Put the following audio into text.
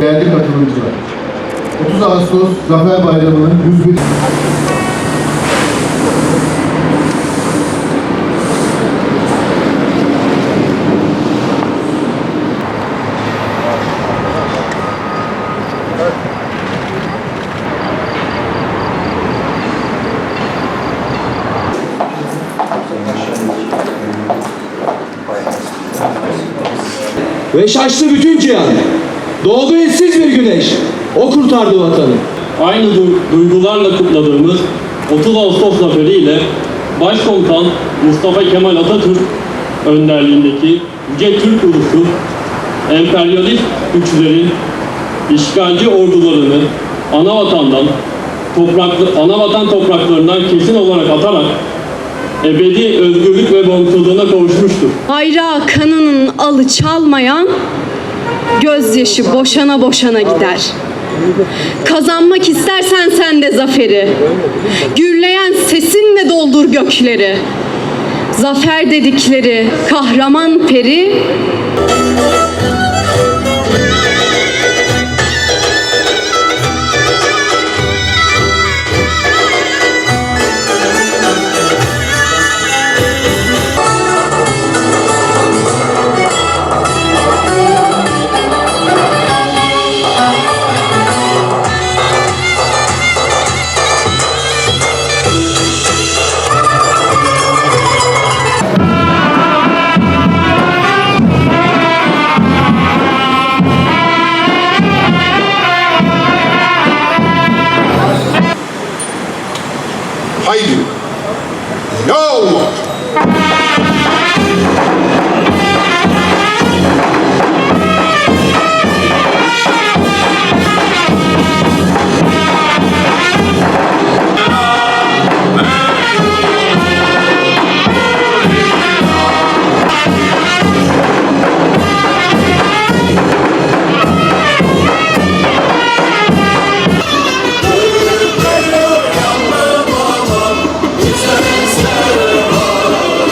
Değerli katılımcılar, 30 Ağustos Zafer Bayramı'nın 101. Ve şaştı bütün cihan. Doğdu eşsiz bir güneş. O kurtardı vatanı. Aynı du- duygularla kutladığımız 30 Ağustos zaferiyle Başkomutan Mustafa Kemal Atatürk önderliğindeki Yüce Türk Ulusu emperyalist güçlerin işgalci ordularını ana vatandan topraklı, ana vatan topraklarından kesin olarak atarak ebedi özgürlük ve bağımsızlığına kavuşmuştur. Bayrağı kanının alı çalmayan gözyaşı boşana boşana gider. Kazanmak istersen sen de zaferi. Gürleyen sesinle doldur gökleri. Zafer dedikleri kahraman peri I do. No!